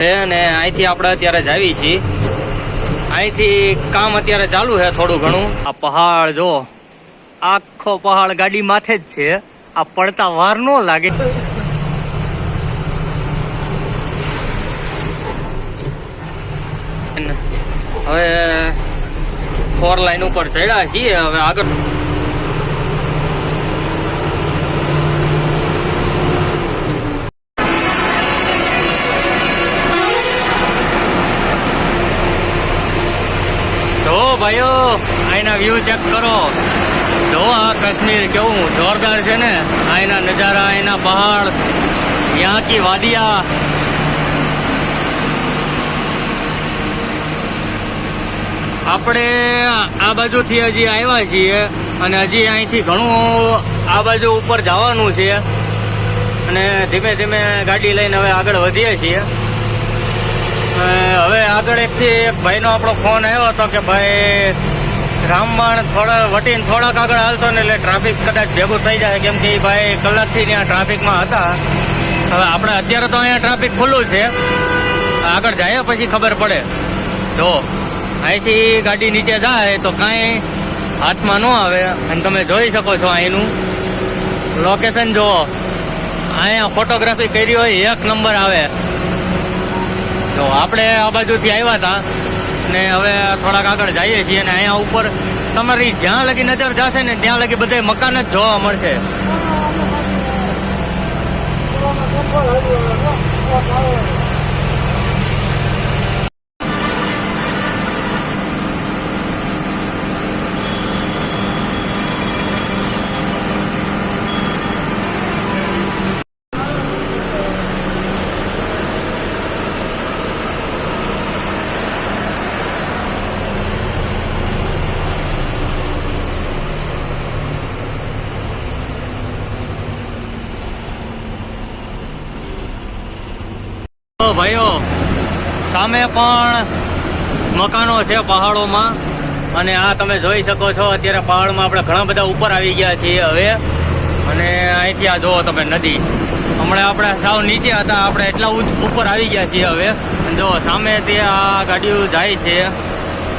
અને અહીંથી આપણે અત્યારે જાવી છીએ. અહીંથી કામ અત્યારે ચાલુ છે થોડું ઘણું. આ પહાડ જો આખો પહાડ ગાડી માથે જ છે. આ પડતા વાર ન લાગે. હવે ફોર લાઈન ઉપર ચડ્યા છીએ હવે આગળ જો ભાઈઓ અહીંના વ્યૂ ચેક કરો. જો આ કાશ્મીર કેવું જોરદાર છે ને અહીંના નજારા અહીંના પહાડ યાં કી વાદિયા. આપણે આ બાજુથી હજી આવ્યા છીએ અને હજી અહીંથી ઘણું આ બાજુ ઉપર જવાનું છે. અને ધીમે ધીમે ગાડી લઈને હવે આગળ વધીએ છીએ. હવે આગળ એકથી એક ભાઈનો આપણો ફોન આવ્યો હતો કે ભાઈ, રામબાણ થોડા, વટીને થોડાક આગળ હાલતો ને એટલે ટ્રાફિક કદાચ ભેગું થઈ જાય. કેમ કે એ ભાઈ કલાકથી ત્યાં ટ્રાફિકમાં હતા. હવે આપણે અત્યારે તો અહીંયા ટ્રાફિક ખુલ્લું છે. આગળ જાય પછી ખબર પડે. જો, અહીંથી ગાડી નીચે જાય તો કાંઈ હાથમાં ન આવે. અને તમે જોઈ શકો છો અહીંનું લોકેશન જુઓ. અહીંયા ફોટોગ્રાફી કરી હોય, એક નંબર આવે. તો આપણે આ બાજુથી આવ્યા હતા ને હવે થોડાક આગળ જઈએ છીએ અને અહીંયા ઉપર તમારી જ્યાં લગી નજર જશે ને ત્યાં લગી બધે મકાન જ જોવા મળશે. તો ભાઈઓ સામે પણ મકાનો છે પહાડોમાં. અને આ તમે જોઈ શકો છો, અત્યારે પહાડમાં આપણે ઘણા બધા ઉપર આવી ગયા છીએ હવે. અને અહીંથી આ જુઓ તમે નદી. હમણાં આપણે સાવ નીચે હતા, આપણે એટલા ઉચ ઉપર આવી ગયા છીએ હવે. જો સામે તે આ ગાડીઓ જાય છે.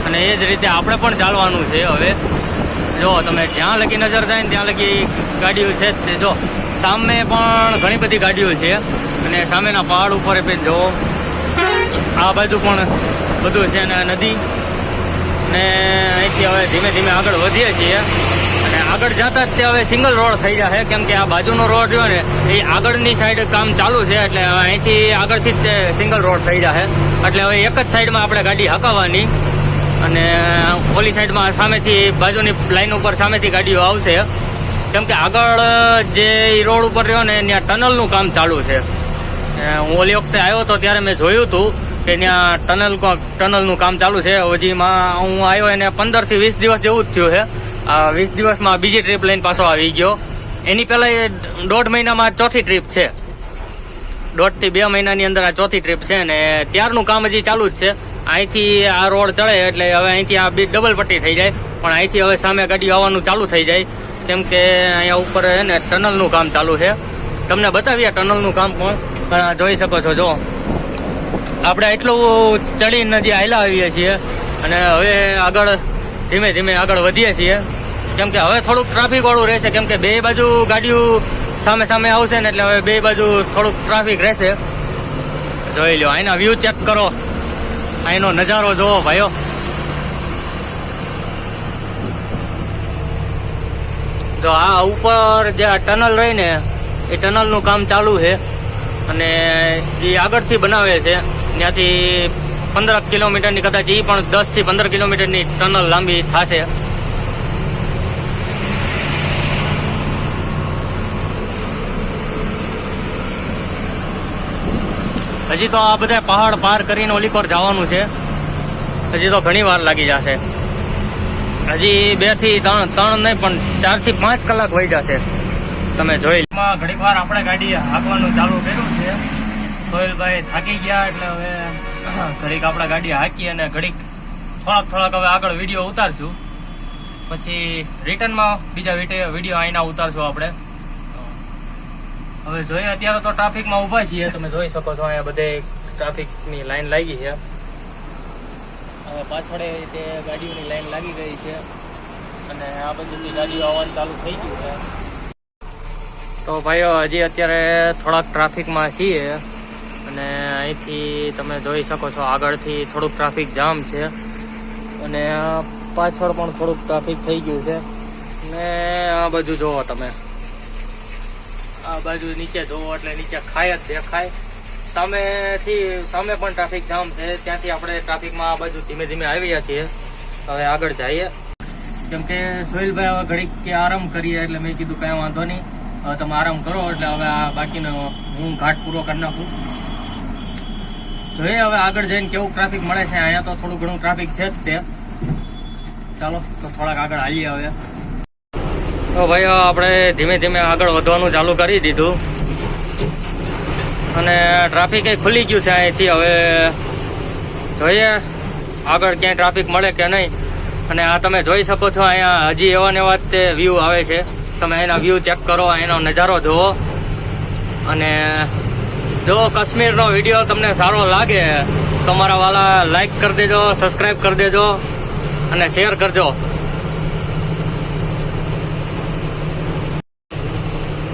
અને એ જ રીતે આપણે પણ ચાલવાનું છે હવે. જો તમે જ્યાં લગી નજર જાય ને ત્યાં લગી ગાડીઓ છે જ તે જો સામે પણ ઘણી બધી ગાડીઓ છે. અને સામેના પહાડ ઉપર પણ જો આ બાજુ પણ બધું છે ને નદી ને અહીંથી હવે ધીમે ધીમે આગળ વધીએ છીએ. અને આગળ જતા જ તે હવે સિંગલ રોડ થઈ જશે કેમ કે આ બાજુનો રોડ રહ્યો ને, એ આગળની સાઈડ કામ ચાલુ છે, એટલે અહીંથી આગળથી જ તે સિંગલ રોડ થઈ જશે એટલે હવે એક જ સાઈડમાં આપણે ગાડી હકાવવાની. અને ઓલી સાઈડમાં સામેથી, બાજુની લાઈન ઉપર સામેથી ગાડીઓ આવશે. કેમ કે આગળ જે રોડ ઉપર રહ્યો ને, ત્યાં ટનલનું કામ ચાલુ છે. હું ઓલી વખતે આવ્યો હતો ત્યારે મેં જોયું હતું કે ત્યાં ટનલ ટનલનું કામ ચાલુ છે. હજીમાં હું આવ્યો એને પંદરથી વીસ દિવસ જેવું જ થયું છે. આ વીસ દિવસમાં બીજી ટ્રીપ લઈને પાછો આવી ગયો. એની પહેલાં એ દોઢ મહિનામાં ચોથી ટ્રીપ છે. દોઢથી બે મહિનાની અંદર આ ચોથી ટ્રીપ છે ને ત્યારનું કામ હજી ચાલુ જ છે. અહીંથી આ રોડ ચડે એટલે હવે અહીંથી આ બી ડબલ પટ્ટી થઈ જાય. પણ અહીંથી હવે સામે ગાડી આવવાનું ચાલુ થઈ જાય. કેમ કે અહીંયા ઉપર છે ને ટનલનું કામ ચાલુ છે. તમને બતાવીએ ટનલનું કામ પણ જોઈ શકો છો, જો. આપણે એટલું ચડીને નદી આયલા આવીએ છીએ અને હવે આગળ ધીમે ધીમે આગળ વધીએ છીએ. કેમ કે હવે થોડુંક ટ્રાફિક વાળું રહેશે, કેમ કે બે બાજુ ગાડીઓ સામે સામે આવશે ને એટલે હવે બે બાજુ થોડુંક ટ્રાફિક રહેશે. જોઈ લો અહીંના વ્યૂ ચેક કરો. અહીંનો નજારો જોવો, ભાઈઓ. તો આ ઉપર જે આ ટનલ રહી ને, એ ટનલનું કામ ચાલુ છે. અને એ આગળથી બનાવે છે. ત્યાંથી પંદર કિલોમીટરની કદાચ એ પણ દસથી પંદર કિલોમીટરની ટનલ લાંબી થશે. હજી તો આ બધા પહાડ પાર કરીને ઓલીકોર જવાનું છે. હજી તો ઘણી વાર લાગી જશે. હજી બેથી ત્રણ ત્રણ નહીં, પણ ચારથી પાંચ કલાક વહી જશે. તમે જોઈ ઘણી વાર આપણે ગાડી હાંકવાનું ચાલુ કર્યું સોહેલભાઈ થાકી ગયા એટલે હવે ઘડીક આપણા ગાડી હાંકી અને ઘડીક થોડાક થોડાક હવે આગળ વીડિયો ઉતારશું. પછી રિટર્નમાં બીજા વીડિયો અહીંના ઉતારશું આપણે. હવે જોઈએ, અત્યારે તો ટ્રાફિકમાં ઊભા છીએ. તમે જોઈ શકો છો, અહીંયા બધે ટ્રાફિકની લાઈન લાગી છે. હવે પાછળ રીતે ગાડીઓની લાઈન લાગી ગઈ છે અને આ બધી ગાડીઓ આવવાનું ચાલુ થઈ ગયું છે. તો ભાઈઓ, હજી અત્યારે થોડાક ટ્રાફિકમાં છીએ. અને અહીંથી તમે જોઈ શકો છો, આગળથી થોડુંક ટ્રાફિક જામ છે. અને પાછળ પણ થોડુંક ટ્રાફિક થઈ ગયું છે. ને આ બાજુ જુઓ તમે. આ બાજુ નીચે જુઓ એટલે નીચે ખાય જ દેખાય. સામેથી, સામે પણ ટ્રાફિક જામ છે. ત્યાંથી આપણે ટ્રાફિકમાં આ બાજુ ધીમે ધીમે આવ્યા છીએ. હવે આગળ જઈએ. કેમ કે સોહિલભાઈ હવે ઘડીક કે આરામ કરીએ એટલે મેં કીધું કાંઈ વાંધો નહીં. તમે આરામ કરો એટલે હવે આ બાકીનો હું ઘાટ પૂરો કરી નાખું. જોઈએ હવે આગળ જઈને કેવું ટ્રાફિક મળે છે, અહીંયા તો થોડું ઘણું ટ્રાફિક છે જ તે. ચાલો, તો થોડાક આગળ હાલીએ હવે. તો ભાઈ આપણે ધીમે ધીમે આગળ વધવાનું ચાલુ કરી દીધું. અને ટ્રાફિક એ ખુલી ગયું છે અહીંથી. હવે જોઈએ આગળ ક્યાંય ટ્રાફિક મળે કે નહીં. અને આ તમે જોઈ શકો છો, અહીંયા હજી એવા ને એવા તે વ્યૂ આવે છે. તમે એના વ્યૂ ચેક કરો, એનો નજારો જુઓ. અને જો કાશ્મીરનો વીડિયો તમને સારો લાગે તો મારા વાલા લાઈક કરી દેજો સબસ્ક્રાઈબ કરી દેજો અને શેર કરજો.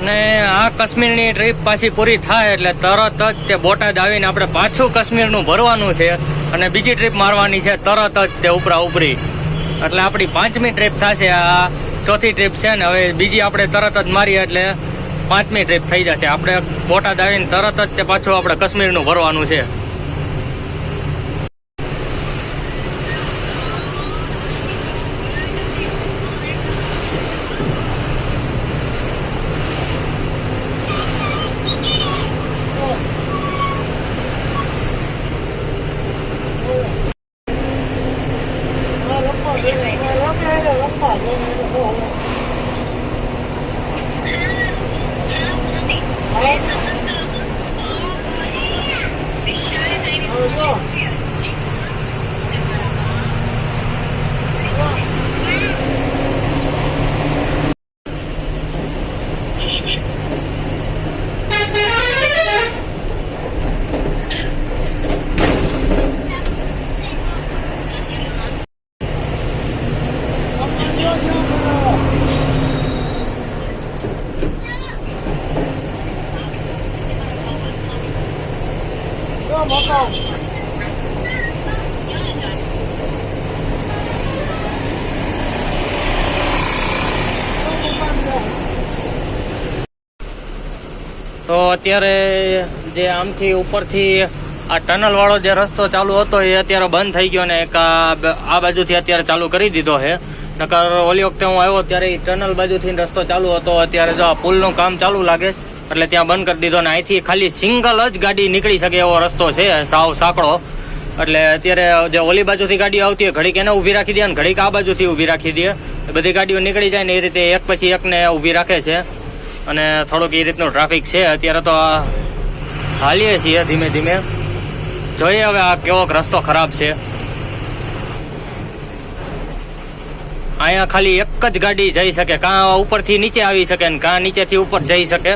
ને આ કાશ્મીરની ટ્રીપ પાછી પૂરી થાય એટલે તરત જ તે બોટાદ આવીને આપણે પાછું કાશ્મીરનું ભરવાનું છે અને બીજી ટ્રીપ મારવાની છે, તરત જ તે ઉપરા ઉપરી. એટલે આપણી પાંચમી ટ્રીપ થશે આ ચોથી ટ્રીપ છે ને, હવે બીજી આપણે તરત જ મારીએ એટલે પાંચમી ટ્રીપ થઈ જશે. આપણે બોટાદ આવીને તરત જ તે પાછું આપણે કાશ્મીરનું ભરવાનું છે તો અત્યારે જે આમથી ઉપરથી આ ટનલ વાળો જે રસ્તો ચાલુ હતો એ અત્યારે બંધ થઈ ગયો ને એક આ બાજુથી અત્યારે ચાલુ કરી દીધો છે. નકર ઓલી વખતે હું આવ્યો ત્યારે ટનલ બાજુથી રસ્તો ચાલુ હતો. અત્યારે જો આ પુલનું કામ ચાલુ લાગે છે, એટલે ત્યાં બંધ કરી દીધો ને અહીંથી ખાલી સિંગલ જ ગાડી નીકળી શકે એવો રસ્તો છે, સાવ સાંકડો. એટલે અત્યારે જે ઓલી બાજુથી ગાડીઓ આવતી હોય, ઘડીક એને ઊભી રાખી દે અને ઘડીક આ બાજુથી ઊભી રાખી દે. બધી ગાડીઓ નીકળી જાય ને એ રીતે એક પછી એકને ઊભી રાખે છે. અને થોડુંક એ રીતનું ટ્રાફિક છે. અત્યારે તો હાલીએ છીએ ધીમે ધીમે. જોઈએ હવે આ કેવો રસ્તો ખરાબ છે. અહીંયા ખાલી એક જ ગાડી જઈ શકે. કાં ઉપરથી નીચે આવી શકે ને કાં નીચેથી ઉપર જઈ શકે.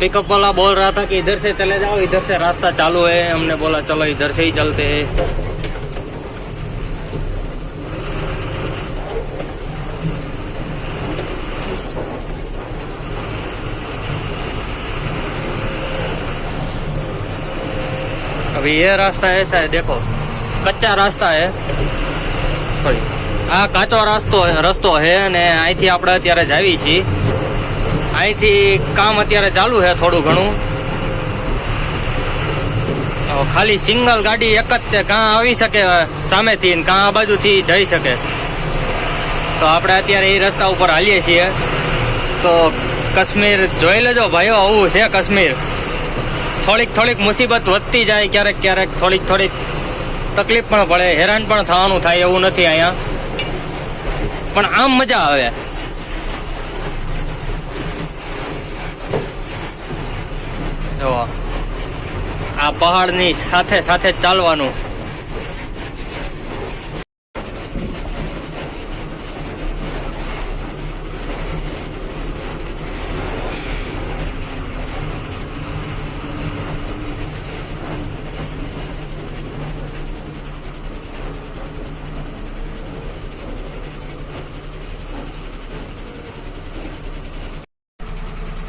पिकअप वाला बोल रहा था कि इधर से चले जाओ इधर से रास्ता चालू है हमने बोला चलो इधर से ही चलते हैं अभी ये रास्ता ऐसा है देखो कच्चा रास्ता है સોરી આ કાચો રસ્તો રસ્તો છે અને અહીંથી આપણે અત્યારે જાવી છીએ અહીંથી કામ અત્યારે ચાલુ છે થોડું ઘણું. ખાલી સિંગલ ગાડી એક જ તે કાં આવી શકે સામેથી કાં આ બાજુથી જઈ શકે. તો આપણે અત્યારે એ રસ્તા ઉપર હાલીએ છીએ. તો કાશ્મીર જોઈ લેજો ભાઈઓ, આવું છે કાશ્મીર. થોડીક થોડીક મુસીબત વધતી જાય ક્યારેક ક્યારેક, થોડીક થોડીક તકલીફ પણ પડે, હેરાન પણ થવાનું થાય એવું નથી અહીંયા. પણ આમ મજા આવે. જો આ પહાડની સાથે સાથે ચાલવાનું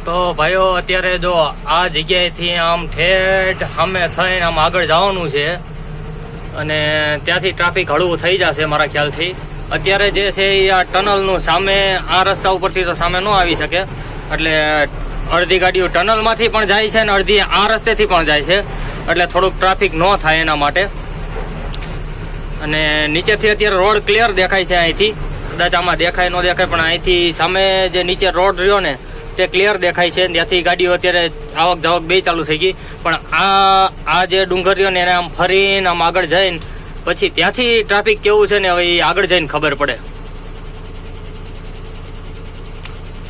તો ભાઈઓ, અત્યારે જો આ જગ્યાએથી આમ ઠેઠ સામે થઈને આમ આગળ જવાનું છે અને ત્યાંથી ટ્રાફિક હળવું થઈ જશે મારા ખ્યાલથી. અત્યારે જે છે એ આ ટનલનું સામે, આ રસ્તા ઉપરથી તો સામે ન આવી શકે. એટલે અડધી ગાડીઓ ટનલમાંથી પણ જાય છે અને અડધી આ રસ્તેથી પણ જાય છે. એટલે થોડુંક ટ્રાફિક ન થાય એના માટે. અને નીચેથી અત્યારે રોડ ક્લિયર દેખાય છે અહીંથી. કદાચ આમાં દેખાય ન દેખાય, પણ અહીંથી સામે જે નીચે રોડ રહ્યો ને તે ક્લિયર દેખાય છે. ત્યાંથી ગાડીઓ અત્યારે આવક જાવક બે ચાલુ થઈ ગઈ. પણ આ આ જે ડુંગર રહ્યો ને એને આમ ફરીને આમ આગળ જઈને, પછી ત્યાંથી ટ્રાફિક કેવું છે ને હવે એ આગળ જઈને ખબર પડે.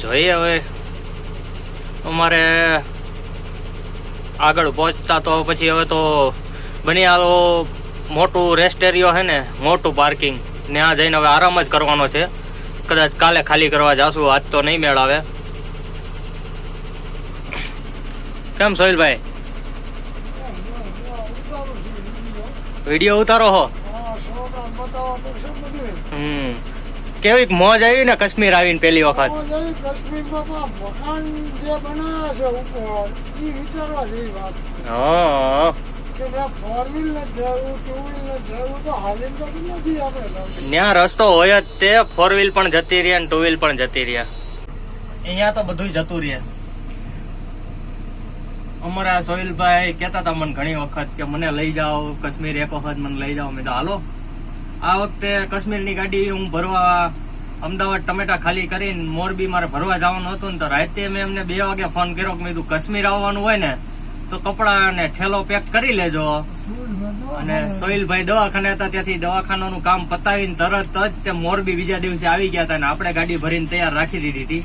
જોઈએ હવે. અમારે આગળ પહોંચતા તો પછી હવે તો બનિયાલો મોટું રેસ્ટ એરિયો છે ને, મોટું પાર્કિંગ ને આ જઈને હવે આરામ જ કરવાનો છે. કદાચ કાલે ખાલી કરવા જાશું, આજ તો નહીં મેળ આવે કેમ સોહિલભાઈ? વીડિયો ઉતારો હો. હમ. કેવી મોજ આવી ને કાશ્મીર આવીને પેલી વખત? ત્યાં રસ્તો હોય જ તે ફોર વ્હીલ પણ જતી રહ્યા ટુ વ્હીલ પણ જતી રહ્યા. અહીંયા તો બધું જતું રહે અમારા સોહિલભાઈ કહેતા હતા મને ઘણી વખત કે મને લઈ જાઓ, કાશ્મીર એક વખત મને લઈ જાઓ. મેં તો હાલો. આ વખતે કાશ્મીરની ગાડી હું ભરવા અમદાવાદ ટમેટા ખાલી કરીને મોરબી મારે ભરવા જવાનું હતું ને તો રાતે મેં એમને બે વાગે ફોન કર્યો કે મેં કાશ્મીર આવવાનું હોય ને તો કપડા ને ઠેલો પેક કરી લેજો. અને સોહિલભાઈ દવાખાને હતા, ત્યાંથી દવાખાનાનું કામ પતાવીને તરત જ તે મોરબી બીજા દિવસે આવી ગયા હતા અને આપણે ગાડી ભરીને તૈયાર રાખી દીધી હતી.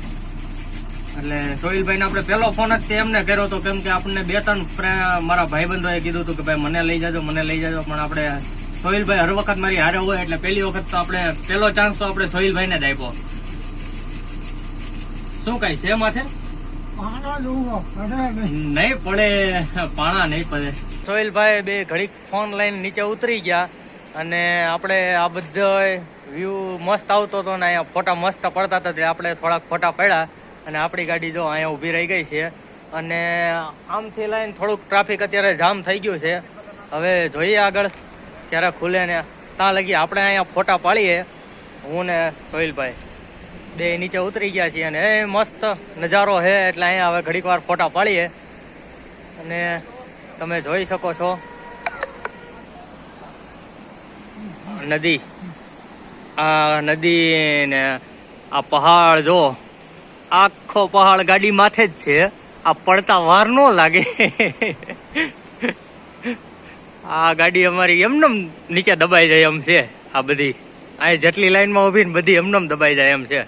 એટલે સોહિલભાઈને આપણે પેલો ફોન જ એમને કર્યો હતો કેમ કે આપણને બે ત્રણ મારા ભાઈબંધોએ કીધું હતું કે ભાઈ મને લઈ જાજો મને લઈ જાજો. પણ આપણે સોહિલભાઈ હર વખત મારી હારે હોય એટલે પહેલી વખત તો આપણે પેલો ચાન્સ તો આપણે સોહિલભાઈને જ આપ્યો. શું કઈ છે એમાં છે? નહીં. પડે પાણા નહીં પડે. સોહિલભાઈ બે ઘડીક ફોન લઈને નીચે ઉતરી ગયા અને આપણે આ બધો વ્યૂ મસ્ત આવતો હતો ને અહીંયા ફોટા મસ્ત પડતા હતા તે આપણે થોડાક ફોટા પડ્યા. અને આપણી ગાડી જો અહીંયા ઊભી રહી ગઈ છે. અને આમથી લઈને થોડુંક ટ્રાફિક અત્યારે જામ થઈ ગયું છે. હવે જોઈએ આગળ ક્યારે ખુલે ને ત્યાં લગી આપણે અહીંયા ફોટા પાડીએ. હું ને સોહિલભાઈ. બે નીચે ઉતરી ગયા છીએ અને એ મસ્ત નજારો છે એટલે અહીંયા હવે ઘડીક વાર ફોટા પાડીએ. અને તમે જોઈ શકો છો. નદી. આ નદી ને આ પહાડ જો આખો પહાડ ગાડી માથે જ છે. આ પડતા વાર ન લાગે. આ ગાડી અમારી એમનેમ નીચે દબાઈ જાય એમ છે, આ બધી. અહીં જેટલી લાઈનમાં ઊભી ને બધી એમનેમ દબાઈ જાય એમ છે.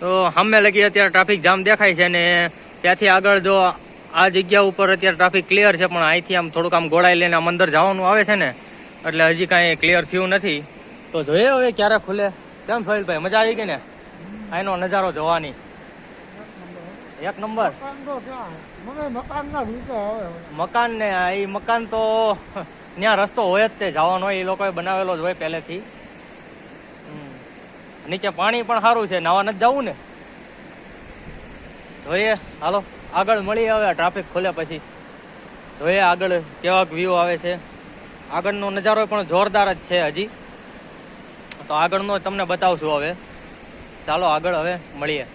તો સામે લગી અત્યારે ટ્રાફિક જામ દેખાય છે ને ત્યાંથી આગળ જો આ જગ્યા ઉપર અત્યારે ટ્રાફિક ક્લિયર છે, પણ અહીંથી આમ થોડુંક આમ ગોળાઈ લઈને આમ અંદર જવાનું આવે છે ને, એટલે હજી કાંઈ ક્લિયર થયું નથી. તો જોઈએ હવે ક્યારે ખુલે. કેમ સોહિલભાઈ, મજા આવી ગઈ ને? અહીંનો નજારો જોવાની. એક નંબર. મકાન ના એ મકાન તો ત્યાં રસ્તો હોય જ તે, જવાનો હોય એ લોકોએ બનાવેલો જ હોય પહેલેથી. નીચે પાણી પણ સારું છે, નાવા નથી જવું ને. જોઈએ, હાલો, આગળ મળીએ હવે ટ્રાફિક ખોલે પછી. જોઈએ, આગળ કેવાક વ્યૂ આવે છે. આગળનો નજારો પણ જોરદાર જ છે હજી. તો આગળનો તમને બતાવશું હવે. ચાલો, આગળ હવે મળીએ.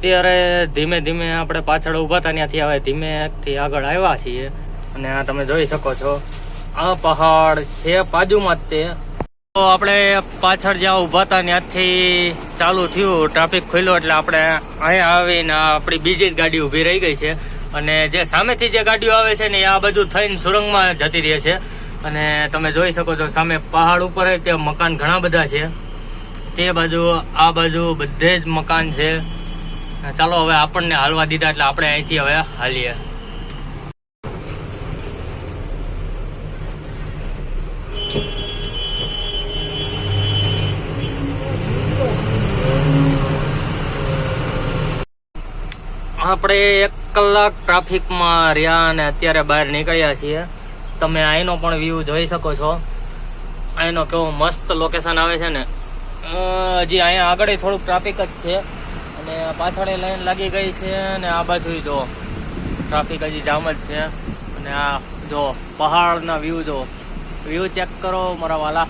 અત્યારે ધીમે ધીમે આપણે પાછળ ઊભા હતા ત્યાંથી હવે ધીમેથી આગળ આવ્યા છીએ. અને આ તમે જોઈ શકો છો, આ પહાડ છે બાજુમાં જ તે. તો આપણે પાછળ જ્યાં ઊભા હતા ત્યાંથી ચાલુ થયું, ટ્રાફિક ખુલ્યો એટલે આપણે અહીંયા આવીને આપણી બીજી જ ગાડી ઊભી રહી ગઈ છે. અને જે સામેથી જે ગાડીઓ આવે છે ને આ બધું થઈને સુરંગમાં જતી રહે છે. અને તમે જોઈ શકો છો, સામે પહાડ ઉપર ત્યાં મકાન ઘણા બધા છે. તે બાજુ, આ બાજુ બધે જ મકાન છે. ચાલો હવે આપણને હાલવા દીધા એટલે આપણે અહીંથી હવે હાલીએ. આપણે એક કલાક ટ્રાફિકમાં રહ્યા અને અત્યારે બહાર નીકળ્યા છીએ. તમે અહીંનો પણ વ્યૂ જોઈ શકો છો. અહીંનો કેવો મસ્ત લોકેશન આવે છે ને. હજી અહીંયા આગળ થોડુંક ટ્રાફિક જ છે. અને પાછળ લાઈન લાગી ગઈ છે અને આ બાજુ જો ટ્રાફિક હજી જામ જ છે. અને આ જો પહાડના વ્યૂ જો. વ્યૂ ચેક કરો, મારા વાલા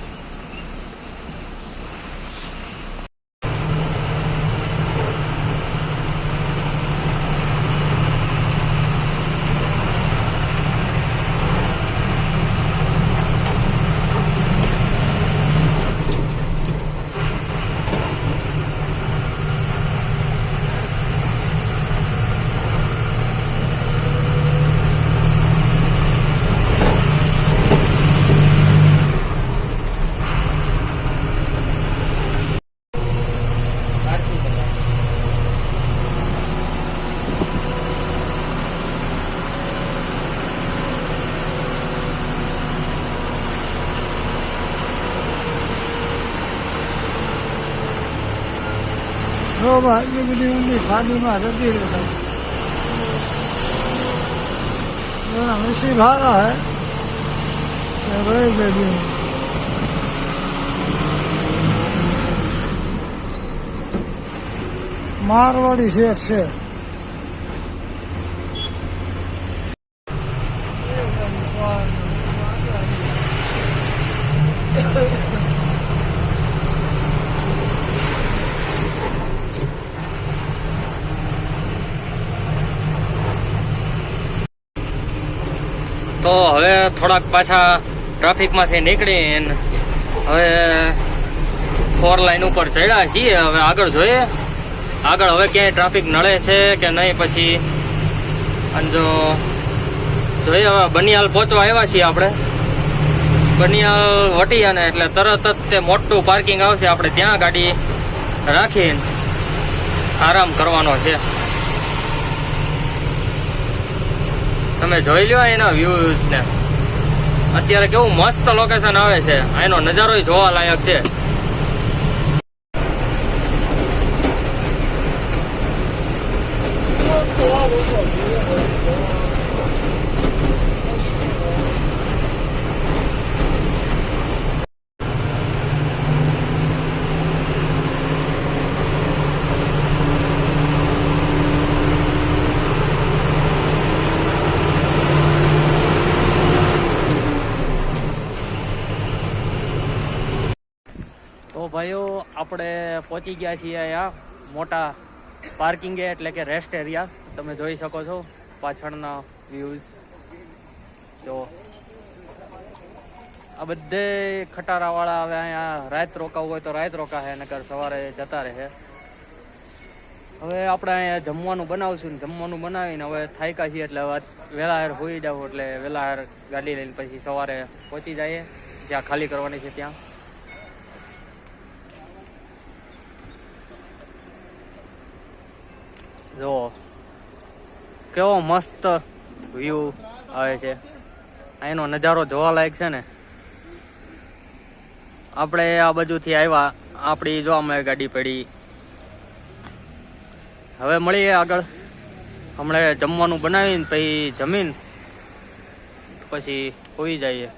જો ભાઈ એટલી બધી ઊંડી ખાડીમાં જતી રહે એના નસીબ હારા હે. રહી ગઈ મારવાડી શેઠ છે તો હવે થોડાક પાછા ટ્રાફિકમાંથી નીકળીને હવે ફોર લાઈન ઉપર ચડ્યા છીએ. હવે આગળ જોઈએ. આગળ હવે ક્યાંય ટ્રાફિક નડે છે કે નહીં પછી? અને જો જોઈએ હવે બનિયાલ પહોંચવા આવ્યા છીએ આપણે. બનિયાલ વટી અને એટલે તરત જ તે મોટું પાર્કિંગ આવશે આપણે ત્યાં ગાડી રાખીને આરામ કરવાનો છે. તમે જોઈ લો એના વ્યૂઝ ને. અત્યારે કેવું મસ્ત લોકેશન આવે છે. એનો નજારો જોવા લાયક છે તો ભાઈઓ આપણે પહોંચી ગયા છીએ અહીંયા મોટા પાર્કિંગ, એટલે કે રેસ્ટ એરિયા તમે જોઈ શકો છો પાછળના વ્યૂઝ જો. આ બધે ખટારાવાળા હવે અહીંયા રાત રોકાવું હોય તો રાત રોકાશે, નકર સવારે જતા રહે. હવે આપણે અહીંયા જમવાનું બનાવશું ને જમવાનું બનાવીને હવે થાયકા છીએ, એટલે હવે વહેલા હાર હોઈ જાવ એટલે વહેલા હેર ગાડી લઈને પછી સવારે પહોંચી જઈએ. જ્યાં ખાલી કરવાની છે ત્યાં. જો કેવો મસ્ત વ્યૂ આવે છે. અહીંનો નજારો જોવાલાયક છે ને. આપણે આ બાજુથી આવ્યા, આપણી જો અમે ગાડી પડી. હવે મળીએ આગળ. હમણાં જમવાનું બનાવીને પછી જમીન, પછી હોઈ જઈએ.